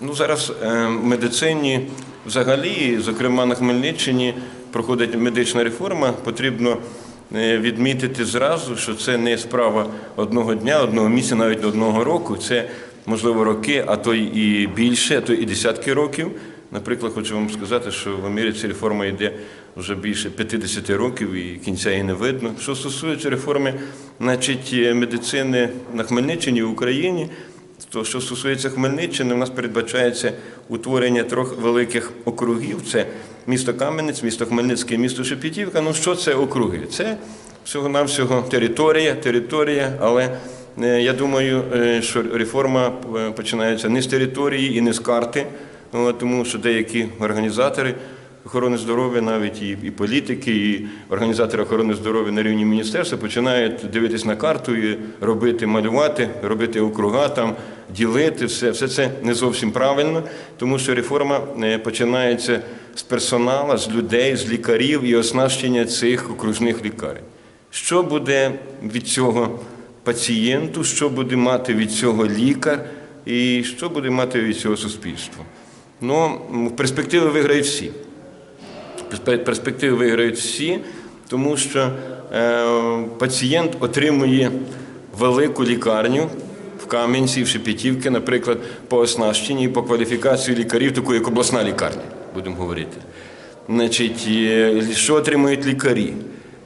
Ну, зараз е, в медицині взагалі, зокрема на Хмельниччині, проходить медична реформа. Потрібно е, відмітити зразу, що це не справа одного дня, одного місяця, навіть одного року. Це можливо роки, а то і більше, а то і десятки років. Наприклад, хочу вам сказати, що в Америці реформа йде вже більше 50 років і кінця її не видно. Що стосується реформи, значить, е, медицини на Хмельниччині в Україні, то, що стосується Хмельниччини, у нас передбачається утворення трьох великих округів: це місто Кам'янець, місто Хмельницьке, місто Шепетівка. Ну що це округи? Це всього-навсього територія, територія, але е, я думаю, е, що реформа е, починається не з території і не з карти, тому що деякі організатори охорони здоров'я, навіть і, і політики, і організатори охорони здоров'я на рівні міністерства починають дивитись на карту і робити, малювати, робити округа там, ділити все. Все це не зовсім правильно, тому що реформа е, починається з персоналу, з людей, з лікарів і оснащення цих окружних лікарень. Що буде від цього пацієнту, що буде мати від цього лікар, і що буде мати від цього суспільство? Ну, в перспективі виграють всі. Перспе- перспективи виграють всі, тому що е, пацієнт отримує велику лікарню в Кам'янці, в Шепетівці, наприклад, по оснащенні і по кваліфікації лікарів, таку як обласна лікарня, будемо говорити. Значить, що отримують лікарі?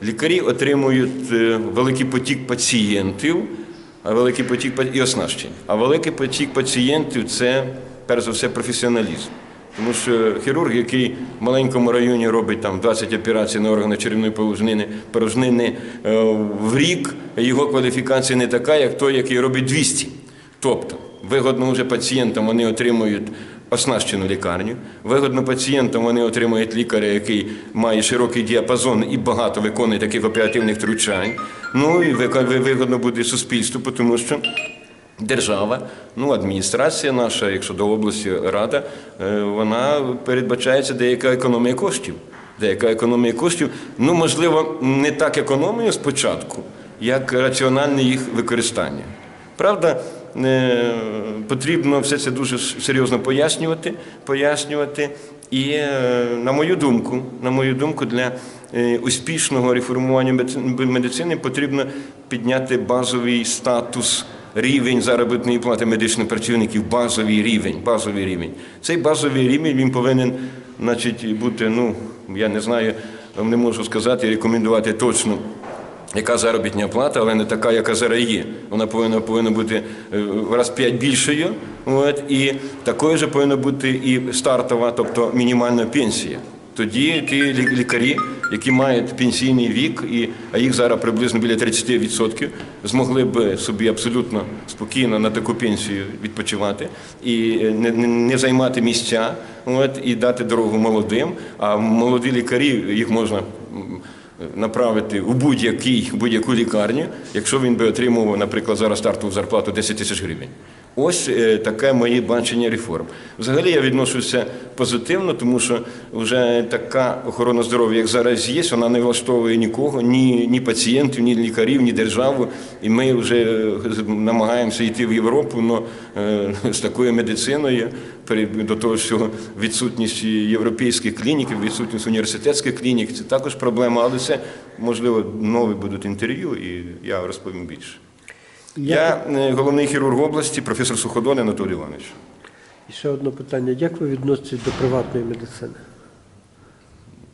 Лікарі отримують е, великий потік пацієнтів, а великий потік і оснащення. А великий потік пацієнтів це перш за все професіоналізм. Тому що хірург, який в маленькому районі робить там 20 операцій на органи черевної порожнини, порожнини е, в рік, його кваліфікація не така, як той, який робить 200. Тобто, вигодно вже пацієнтам вони отримують оснащену лікарню. Вигодно пацієнтам вони отримують лікаря, який має широкий діапазон і багато виконує таких оперативних втручань. Ну і вигодно буде суспільству, тому що Держава, ну адміністрація наша, якщо до області рада, е, вона передбачається деяка економія коштів. Деяка економія коштів, ну можливо, не так економія спочатку, як раціональне їх використання. Правда, е, потрібно все це дуже серйозно пояснювати, пояснювати. І е, на мою думку, на мою думку, для успішного реформування медицини потрібно підняти базовий статус, рівень заробітної плати медичних працівників, базовий рівень, базовий рівень. Цей базовий рівень він повинен, значить, бути, ну я не знаю, не можу сказати, рекомендувати точно. Яка заробітня плата, але не така, яка зараз є. Вона повинна, повинна бути е, раз п'ять більшою. От, і такою ж повинна бути і стартова, тобто мінімальна пенсія. Тоді ті лікарі, які мають пенсійний вік, і, а їх зараз приблизно біля 30%, змогли б собі абсолютно спокійно на таку пенсію відпочивати і е, не, не, займати місця, от, і дати дорогу молодим. А молоді лікарі їх можна направити у будь-який, будь-яку лікарню, якщо він би отримував, наприклад, зараз стартову зарплату 10 тисяч гривень. Ось е, таке моє бачення реформ. Взагалі я відношуся позитивно, тому що вже така охорона здоров'я, як зараз є, вона не влаштовує нікого, ні, ні пацієнтів, ні лікарів, ні державу. І ми вже е, намагаємося йти в Європу, але з такою медициною, до того, що відсутність європейських клінік, відсутність університетських клінік це також проблема, але це можливо нові будуть інтерв'ю, і я розповім більше. Я е, головний хірург області, професор Суходон Анатолій Іванович. І ще одне питання. Як ви відноситесь до приватної медицини?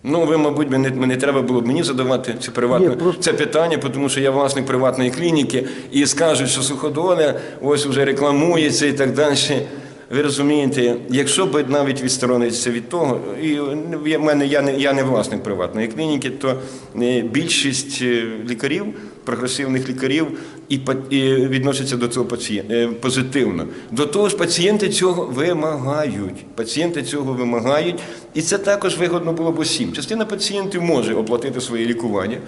Ну, ви, мабуть, мені, мені треба було б мені задавати це приватне Ні, просто- це питання, тому що я власник приватної клініки, і скажуть, що суходоля ось вже рекламується і так далі. Ви розумієте, якщо б навіть відсторонитися від того, і в мене я не я не власник приватної клініки, то е, більшість е, лікарів, прогресивних лікарів, і, і відносяться до цього пацієнта позитивно. До того ж, пацієнти цього вимагають. Пацієнти цього вимагають, і це також вигодно було б усім. Частина пацієнтів може оплатити своє лікування.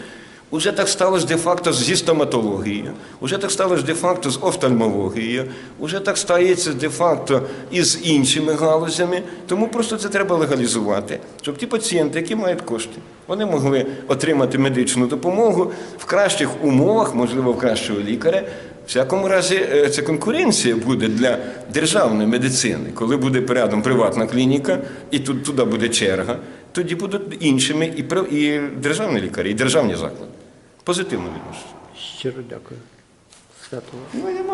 Уже так сталося де-факто зі стоматологією, уже так сталося де-факто з офтальмологією, уже так стається де-факто і з іншими галузями. Тому просто це треба легалізувати, щоб ті пацієнти, які мають кошти, вони могли отримати медичну допомогу в кращих умовах, можливо, в кращого лікаря, всякому разі, це конкуренція буде для державної медицини. Коли буде порядом приватна клініка, і тут туди буде черга, тоді будуть іншими і, і державні лікарі, і державні заклади. Позитивно відношусь. Щиро дякую. Свято. вам. Ну,